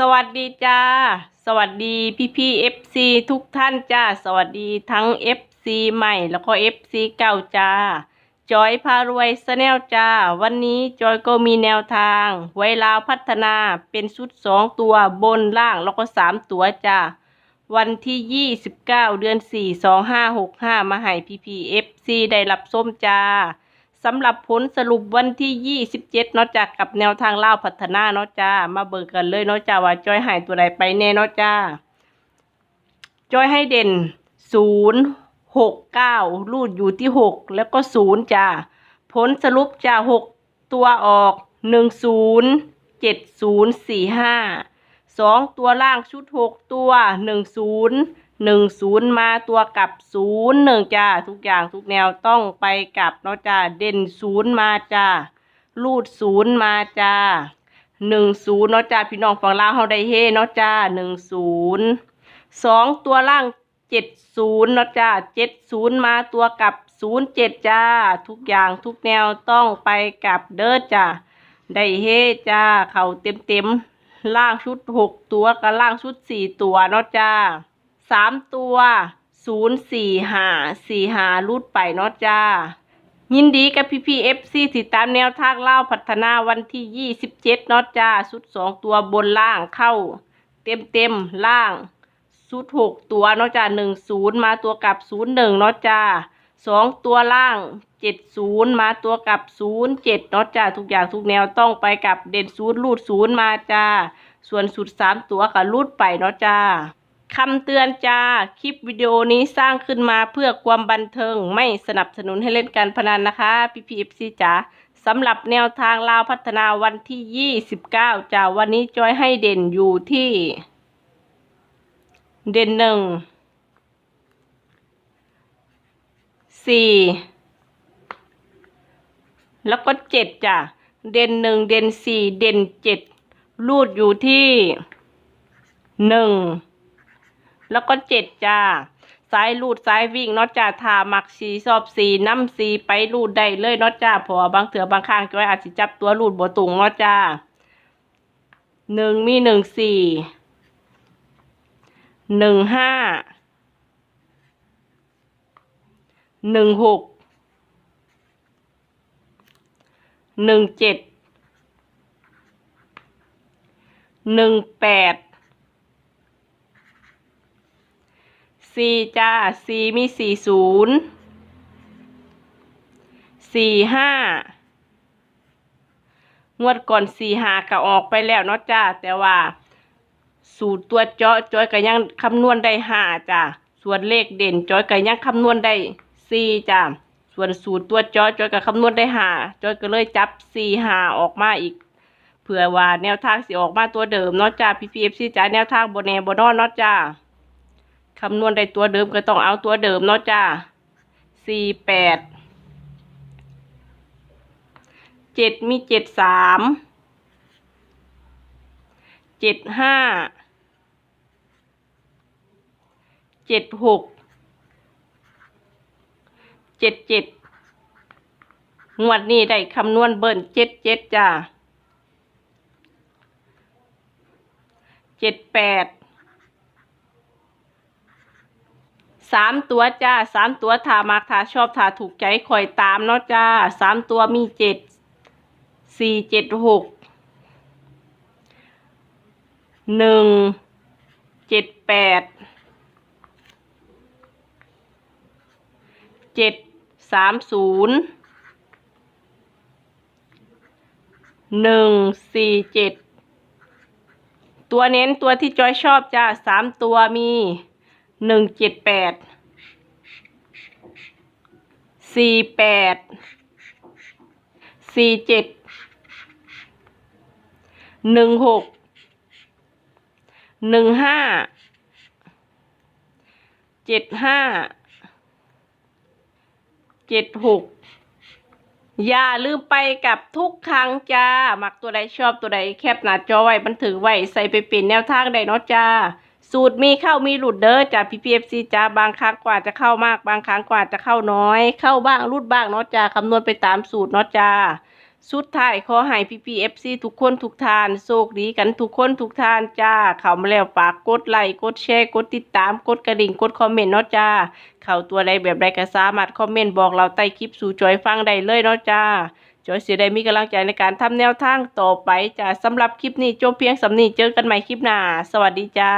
สวัสดีจ้า สวัสดีพี่พี่เอฟซีทุกท่านจ้า สวัสดีทั้งเอฟซีใหม่แล้วก็เอฟซีเก่าจ้า จอยพารวยสแนลจ้า วันนี้จอยก็มีแนวทาง ไว้ลาวพัฒนาเป็นชุดสองตัวบนล่างแล้วก็สามตัวจ้า วันที่ยี่สิบเก้าเดือนสี่สองห้าหกห้ามาให้พี่พีเอฟซีได้รับส้มจ้า สำหรับผลสรุปวันที่ 27เนาะจ้ากับแนวทางเล่าพัฒนาเนาะจ้ามาเบิกกันเลยเนาะจ้าว่าจอยหายตัวใดไปแน่เนาะจ้าจอยให้เด่น 0 6 9 รูดอยู่ที่ 6 แล้วก็ 0 จ้าผลสรุปจ้า 6 ตัวออก 1 0 7 0 4 5 2 ตัวล่างชุด 6 ตัว 1 0 หนึ่งศูนย์มาตัวกลับศูนย์หนึ่งจ้าทุกอย่างทุกแนวต้องไปกลับเนาะจ้าเด่นศูนย์มาจ้ารูดศูนย์มาจ้าหนึ่งศูนย์เนาะจ้าพี่น้องฝั่งลาวเฮาได้เฮเนาะจ้าหนึ่งศูนย์สองตัวล่างเจ็ดศูนย์เนาะจ้าเจ็ดศูนย์มาตัวกลับศูนย์เจ็ดจ้า ทุกอย่างทุกแนวต้องไปกลับเด้อจ้าได้เฮจ้า เข่าเต็มเต็มล่างชุดหกตัวกับล่างชุดสี่ตัวเนาะจ้า สามตัวศูนย์สี่หาสี่หารูดไปเนาะจ้า ยินดีกับพี่พีเอฟซีติดตามแนวทางเล่าพัฒนาวันที่ยี่สิบเจ็ดเนาะจ้าชุดสองตัวบนล่างเข้า เต็มเต็มล่างชุดหกตัวเนาะจ้าหนึ่งศูนย์มาตัวกลับศูนย์หนึ่งเนาะจ้าสองตัวล่างเจ็ดศูนย์มาตัวกลับศูนย์เจ็ดเนาะจ้าทุกอย่างทุกแนวต้องไปกับเด่นศูนย์รูดศูนย์มาจ้าส่วนสุดสามตัวก็รูดไปเนาะจ้า คำเตือนจ้า คลิปวิดีโอนี้สร้างขึ้นมาเพื่อความบันเทิง ไม่สนับสนุนให้เล่นการพนันนะคะ พี่พีเอฟซีจ๋าสำหรับแนวทางลาวพัฒนาวันที่ 29จ้าวันนี้จอยให้เด่นอยู่ที่ เด่นหนึ่งสี่แล้วก็เจ็ดจ้ะ เด่นหนึ่งเด่นสี่เด่นเจ็ดรูดอยู่ที่หนึ่ง แล้วก็เจ็ดจ้าซ้ายรูดซ้ายวิ่งเนาะจ้าทามักสีสอบสีน้ำสีไปรูดได้เลยเนาะจ้าพราะว่าบางเถื่อบางข้างก็อาจจะจับตัวรูดบ่ตุงเนาะจ้าหนึ่งมีหนึ่งสี่หนึ่งห้าหนึ่งหกหนึ่งเจ็ดหนึ่งแปด สี่จ้าสี่มีสี่ศูนย์สี่ห้างวดก่อนสี่หาก็ออกไปแล้วเนาะจ้า แต่ว่าสูตรตัวเจาะจอยก็ยังคำนวณได้ห้าจ้าส่วนเลขเด่นจอยก็ยังคำนวณได้สี่จ้าส่วนสูตรตัวจาะจอยก็คำนวณได้ห้าจอยก็เลยจับสี่หาออกมาอีกเผื่อว่าแนวทางสิออกมาตัวเดิมเนาะจ้าพีพีเอฟซีจ้าแนวทางบนแนบนอนเนาะจ้า คำนวณได้ตัวเดิมก็ต้องเอาตัวเดิมเนาะจ้าสี่แปดเจ็ดมีเจ็ดสามเจ็ดห้าเจ็ดหกเจ็ดเจ็ดงวดนี้ได้คำนวณเบิ้ลเจ็ดเจ็ดจ้าเจ็ดแปด สามตัวจ้าสามตัวถามักถาชอบถาถูกใจคอยตามเนาะจ้าสามตัวมีเจ็ดสี่เจ็ดหกหนึ่งเจ็ดแปดเจ็ดสามศูนย์หนึ่งสี่เจ็ดตัวเน้นตัวที่จอยชอบจ้าสามตัวมี หนึ่งเจ็ดแปดสี่แปดสี่เจ็ดหนึ่งหกหนึ่งห้าเจ็ดห้าเจ็ดหกอย่าลืมไปกับทุกครั้งจ้า มักตัวใดชอบตัวใดแคปหน้าจอไว้บันทึกไว้ใส่ไปเป็นแนวทางใดเนาะจ้า สูตรมีเข้ามีหลุดเด้อจ้าพีพีเอฟซีจ้าบางครั้งกว่าจะเข้ามาก บางครั้งกว่าจะเข้าน้อย เข้าบ้างรุดบ้างเนาะจ้าคำนวณไปตามสูตรเนาะจ้าสุดท้ายขอให้พี่พีเอฟซีทุกคนทุกทานโชคดีกันทุกคนทุกทานจ้า เข้ามาแล้วฝากกดไลค์กดแชร์กดติดตามกดกระดิ่งกดคอมเมนต์เนาะจ้า เข้าตัวใดแบบใดก็สามารถคอมเมนต์บอกเราใต้คลิปสู่จอยฟังได้เลยเนาะจ้า จอยสิได้มีกำลังใจในการทำแนวทางต่อไปจ้าสำหรับคลิปนี้จบเพียงสำนี้เจอกันใหม่คลิปหน้า สวัสดีจ้า